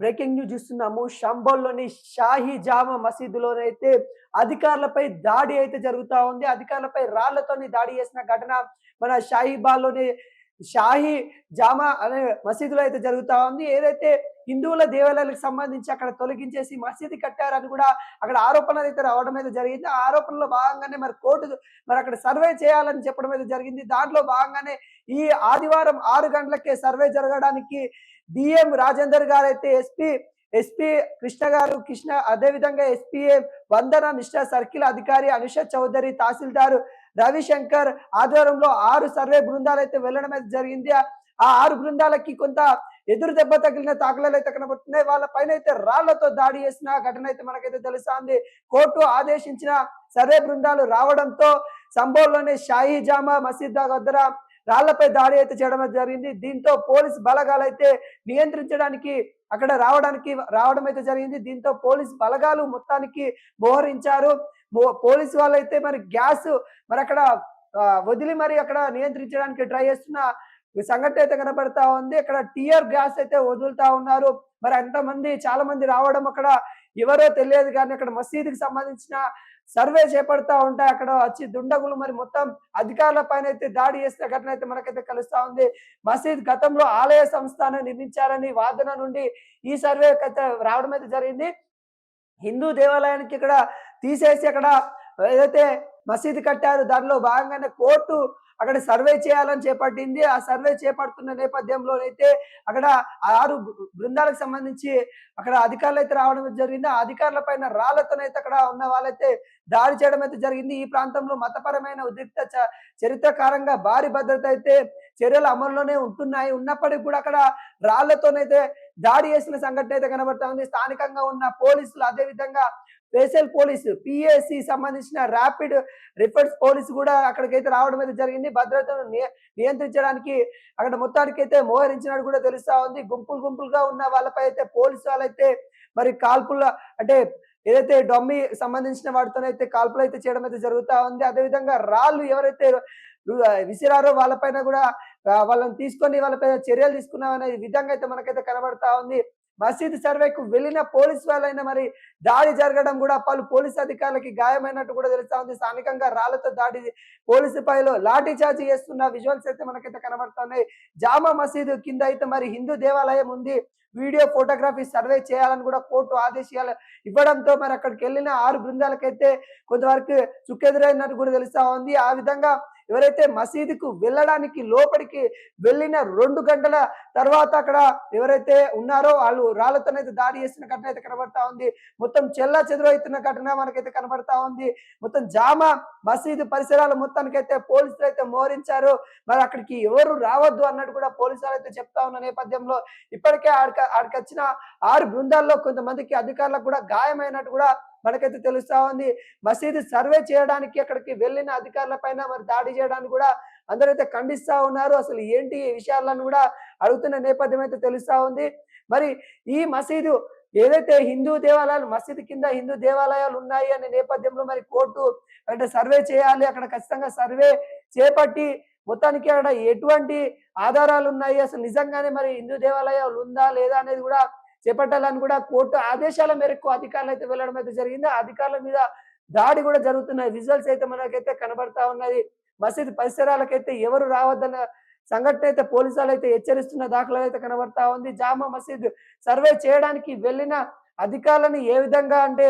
Breaking news చూస్తున్నాము. షంబోల్లోని షాహీ జామా మసీదులోనైతే అధికారులపై దాడి అయితే జరుగుతా ఉంది. అధికారులపై రాళ్ళతోని దాడి చేసిన ఘటన మన షాహీబాల్లోని షాహీ జామా అనే మసీదులో అయితే జరుగుతా ఉంది. ఏదైతే హిందువుల దేవాలయాలకు సంబంధించి అక్కడ తొలగించేసి మసీదు కట్టారని కూడా అక్కడ ఆరోపణలు అయితే రావడం అయితే జరిగింది. ఆ ఆరోపణలో భాగంగానే మరి కోర్టు మరి అక్కడ సర్వే చేయాలని చెప్పడం అయితే జరిగింది. దాంట్లో భాగంగానే ఈ ఆదివారం ఆరు గంటలకే సర్వే జరగడానికి డిఎం రాజేందర్ గారు అయితే ఎస్పీ ఎస్పీ కృష్ణ గారు కృష్ణ అదే విధంగా ఎస్పీఏ వందన నిష్ఠ సర్కిల్ అధికారి అనుష చౌదరి తహసీల్దారు రవిశంకర్ ఆధ్వర్యంలో ఆరు సర్వే బృందాలు అయితే వెళ్ళడం అయితే జరిగింది. ఆ ఆరు బృందాలకి కొంత ఎదురు దెబ్బ తగిలిన తాకలాలు అయితే కనబడుతున్నాయి. వాళ్ళ పైన అయితే రాళ్ళతో దాడి చేసిన ఘటన అయితే మనకైతే తెలుస్తుంది. కోర్టు ఆదేశించిన సర్వే బృందాలు రావడంతో సంబోల్లోనే షాహీ జామా మసీద్ దగ్గర రాళ్ళపై దాడి అయితే చేయడం జరిగింది. దీంతో పోలీస్ బలగాలు అయితే నియంత్రించడానికి అక్కడ రావడానికి రావడం అయితే జరిగింది. దీంతో పోలీస్ బలగాలు మొత్తానికి మోహరించారు. పోలీసు వాళ్ళు అయితే మరి గ్యాస్ మరి అక్కడ వదిలి మరి అక్కడ నియంత్రించడానికి ట్రై చేస్తున్న సంఘటన అయితే కనబడతా ఉంది. అక్కడ టియర్ గ్యాస్ అయితే వదులుతా ఉన్నారు. మరి ఎంతమంది చాలా మంది రావడం అక్కడ ఎవరో తెలియదు కానీ అక్కడ మసీదుకి సంబంధించిన సర్వే చేపడతా ఉంటాయి అక్కడ వచ్చి దుండగులు మరి మొత్తం అధికారుల పైన అయితే దాడి చేసిన ఘటన అయితే మనకైతే కలుస్తా ఉంది. మసీద్ గతంలో ఆలయ సంస్థానం నిర్మించారని వాదన నుండి ఈ సర్వే రావడం అయితే జరిగింది. హిందూ దేవాలయానికి ఇక్కడ తీసేసి అక్కడ ఏదైతే మసీదు కట్టారు దానిలో భాగంగానే కోర్టు అక్కడ సర్వే చేయాలని చేపట్టింది. ఆ సర్వే చేపడుతున్న నేపథ్యంలోనైతే అక్కడ ఆరు బృందాలకు సంబంధించి అక్కడ అధికారులు అయితే రావడం జరిగింది. ఆ అధికారుల పైన రాళ్ళతోనైతే అక్కడ ఉన్న వాళ్ళైతే దాడి చేయడం అయితే జరిగింది. ఈ ప్రాంతంలో మతపరమైన ఉద్రిక్త చరిత్రకారంగా భారీ భద్రత అయితే చర్యలు అమల్లోనే ఉంటున్నాయి. ఉన్నప్పటికీ కూడా అక్కడ రాళ్ళతోనైతే దాడి చేసిన సంఘటన అయితే కనబడతా ఉంది. స్థానికంగా ఉన్న పోలీసులు అదే విధంగా స్పెషల్ పోలీసు పిఎస్సి సంబంధించిన ర్యాపిడ్ రిఫర్స్ పోలీసు కూడా అక్కడికైతే రావడం అయితే జరిగింది. భద్రతను నియంత్రించడానికి అక్కడ మొత్తానికి అయితే మోహరించినట్టు కూడా తెలుస్తా ఉంది. గుంపులు గుంపులుగా ఉన్న వాళ్ళపై అయితే పోలీసు వాళ్ళైతే మరి కాల్పుల అంటే ఏదైతే డొమ్మి సంబంధించిన వాటితోనైతే కాల్పులు అయితే చేయడం అయితే జరుగుతా ఉంది. అదేవిధంగా రాళ్ళు ఎవరైతే విసిరారో వాళ్ళపైన కూడా వాళ్ళని తీసుకొని వాళ్ళపైన చర్యలు తీసుకున్నామనే విధంగా అయితే మనకైతే కనబడతా ఉంది. మసీద్ సర్వేకు వెళ్ళిన పోలీసు వాళ్ళైనా మరి దాడి జరగడం కూడా పలు పోలీసు అధికారులకి గాయమైనట్టు కూడా తెలుస్తా ఉంది. స్థానికంగా రాళ్ళతో దాడి పోలీసు పైలో లాఠీ చార్జ్ చేస్తున్న విజువల్స్ అయితే మనకైతే కనబడుతున్నాయి. జామా మసీదు కింద అయితే మరి హిందూ దేవాలయం ఉంది. వీడియో ఫోటోగ్రఫీ సర్వే చేయాలని కూడా కోర్టు ఆదేశాలు ఇవ్వడంతో మరి అక్కడికి వెళ్ళిన ఆరు బృందాలకైతే కొంతవరకు చుక్కెదురైనట్టు కూడా తెలుస్తా ఉంది. ఆ విధంగా ఎవరైతే మసీదుకు వెళ్ళడానికి లోపలికి వెళ్ళిన రెండు గంటల తర్వాత అక్కడ ఎవరైతే ఉన్నారో వాళ్ళు రాళ్ళతోనైతే దాడి చేసిన ఘటన అయితే కనబడతా ఉంది. మొత్తం చెల్ల చెదురైతున్న ఘటన మనకైతే కనబడతా ఉంది. మొత్తం జామా మసీదు పరిసరాలు మొత్తానికైతే పోలీసులు అయితే మోహరించారు. మరి అక్కడికి ఎవరు రావద్దు అన్నట్టు కూడా పోలీసులు అయితే చెప్తా ఉన్న నేపథ్యంలో ఇప్పటికే ఆడికి ఆడికి వచ్చిన ఆరు బృందాల్లో కొంతమందికి అధికారులకు కూడా గాయమైనట్టు కూడా మనకైతే తెలుస్తా ఉంది. మసీదు సర్వే చేయడానికి అక్కడికి వెళ్ళిన అధికారుల పైన మరి దాడి చేయడానికి కూడా అందరైతే ఖండిస్తా ఉన్నారు. అసలు ఏంటి ఈ విషయాలను కూడా అడుగుతున్న నేపథ్యం అయితే తెలుస్తా ఉంది. మరి ఈ మసీదు ఏదైతే హిందూ దేవాలయాలు మసీదు కింద హిందూ దేవాలయాలు ఉన్నాయి అనే నేపథ్యంలో మరి కోర్టు అంటే సర్వే చేయాలి. అక్కడ ఖచ్చితంగా సర్వే చేపట్టి మొత్తానికి అక్కడ ఎటువంటి ఆధారాలు ఉన్నాయి? అసలు నిజంగానే మరి హిందూ దేవాలయాలు ఉందా లేదా అనేది కూడా చేపట్టాలని కూడా కోర్టు ఆదేశాల మేరకు అధికారులు అయితే వెళ్ళడం అయితే జరిగింది. అధికారుల మీద దాడి కూడా జరుగుతున్నాయి. విజువల్స్ అయితే మనకైతే కనబడతా ఉన్నది. మసీద్ పరిసరాలకైతే ఎవరు రావద్దన్న సంఘటన అయితే పోలీసులు అయితే హెచ్చరిస్తున్న దాఖలు అయితే కనబడతా ఉంది. జామా మసీద్ సర్వే చేయడానికి వెళ్ళిన అధికారులను ఏ విధంగా అంటే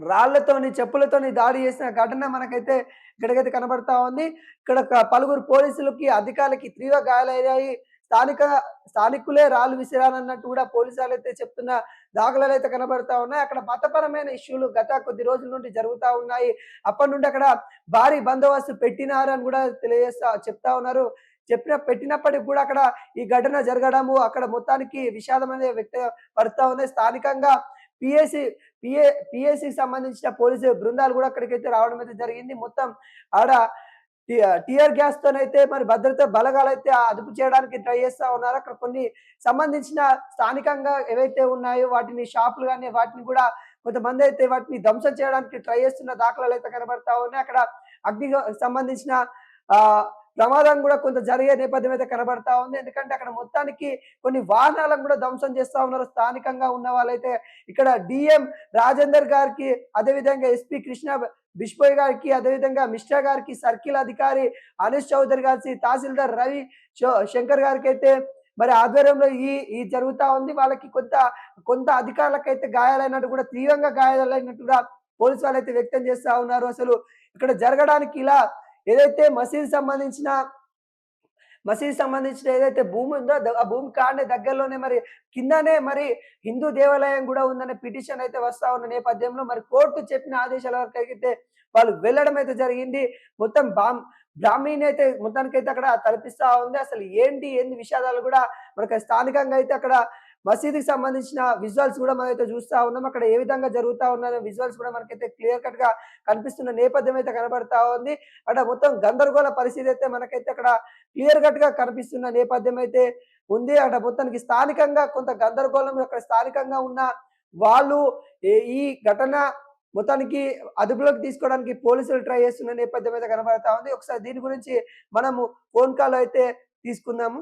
రాళ్ళతోని చెప్పులతోని దాడి చేసిన ఘటన మనకైతే ఇక్కడికైతే కనబడతా ఉంది. ఇక్కడ ఒక పలువురు పోలీసులకి అధికారులకి తీవ్ర గాయాలయ్యాయి. స్థానిక స్థానికులే రాళ్ళు విసిరానన్నట్టు కూడా పోలీసులు అయితే చెప్తున్న దాఖలాలు అయితే కనబడతా ఉన్నాయి. అక్కడ మతపరమైన ఇష్యూలు గత కొద్ది రోజుల నుండి జరుగుతూ ఉన్నాయి. అప్పటి నుండి అక్కడ భారీ బందోబస్తు పెట్టినారని కూడా తెలియజేస్తా చెప్తా ఉన్నారు. చెప్పిన పెట్టినప్పటికి కూడా అక్కడ ఈ ఘటన జరగడము అక్కడ మొత్తానికి విషాదం అనేది ఉన్నాయి. స్థానికంగా పిఎస్సి పిఏ పిఎస్సికి సంబంధించిన పోలీసు బృందాలు కూడా అక్కడికైతే రావడం అయితే జరిగింది. మొత్తం ఆడ టియర్ గ్యాస్ తోనైతే మరి భద్రత బలగాలైతే అదుపు చేయడానికి ట్రై చేస్తా ఉన్నారు. అక్కడ కొన్ని సంబంధించిన స్థానికంగా ఏవైతే ఉన్నాయో వాటిని షాపులు కానీ వాటిని కూడా కొంతమంది అయితే వాటిని ధ్వంసం చేయడానికి ట్రై చేస్తున్న దాఖలాలు అయితే కనబడతా ఉన్నాయి. అక్కడ అగ్ని సంబంధించిన ఆ ప్రమాదం కూడా కొంత జరిగే నేపథ్యం అయితే కనబడతా ఉంది. ఎందుకంటే అక్కడ మొత్తానికి కొన్ని వాహనాలను కూడా ధ్వంసం చేస్తా ఉన్నారు. స్థానికంగా ఉన్న వాళ్ళైతే ఇక్కడ డిఎం రాజేందర్ గారికి అదేవిధంగా ఎస్పీ కృష్ణ బిష్పోయ్ గారికి అదేవిధంగా మిశ్రా గారికి సర్కిల్ అధికారి అనుష్ చౌదరి గారికి తహసీల్దార్ రవి శంకర్ గారికి అయితే మరి ఆధ్వర్యంలో ఈ ఈ జరుగుతూ ఉంది. వాళ్ళకి కొంత కొంత అధికారులకైతే గాయాలైనట్టు కూడా తీవ్రంగా గాయాలైనట్టు కూడా పోలీసు వాళ్ళు అయితే వ్యక్తం చేస్తూ ఉన్నారు. అసలు ఇక్కడ జరగడానికి ఇలా ఏదైతే మసీద్ సంబంధించిన మసీద్ సంబంధించిన ఏదైతే భూమి ఉందో ఆ భూమి కాడనే దగ్గరలోనే మరి కిందనే మరి హిందూ దేవాలయం కూడా ఉందనే పిటిషన్ అయితే వస్తా ఉన్న నేపథ్యంలో మరి కోర్టు చెప్పిన ఆదేశాల వరకు అయితే వాళ్ళు వెళ్ళడం అయితే జరిగింది. మొత్తం బామ్ బ్రాహ్మణి అయితే మొత్తానికైతే అక్కడ తలపిస్తా ఉంది. అసలు ఏంటి ఏంది విషాదాలు కూడా మనకి స్థానికంగా అయితే అక్కడ మసీదుకి సంబంధించిన విజువల్స్ కూడా మనమైతే చూస్తూ చూస్తా ఉన్నాం. అక్కడ ఏ విధంగా జరుగుతా ఉన్న విజువల్స్ కూడా మనకైతే క్లియర్ కట్గా కనిపిస్తున్న నేపథ్యం అయితే కనబడతా ఉంది. అక్కడ మొత్తం గందరగోళ పరిస్థితి అయితే మనకైతే అక్కడ క్లియర్ కట్గా కనిపిస్తున్న నేపథ్యం అయితే ఉంది. అక్కడ మొత్తానికి స్థానికంగా కొంత గందరగోళం అక్కడ స్థానికంగా ఉన్న వాళ్ళు ఈ ఘటన మొత్తానికి అదుపులోకి తీసుకోవడానికి పోలీసులు ట్రై చేస్తున్న నేపథ్యం అయితే కనబడతా ఉంది. ఒకసారి దీని గురించి మనము ఫోన్ కాల్ అయితే తీసుకుందాము.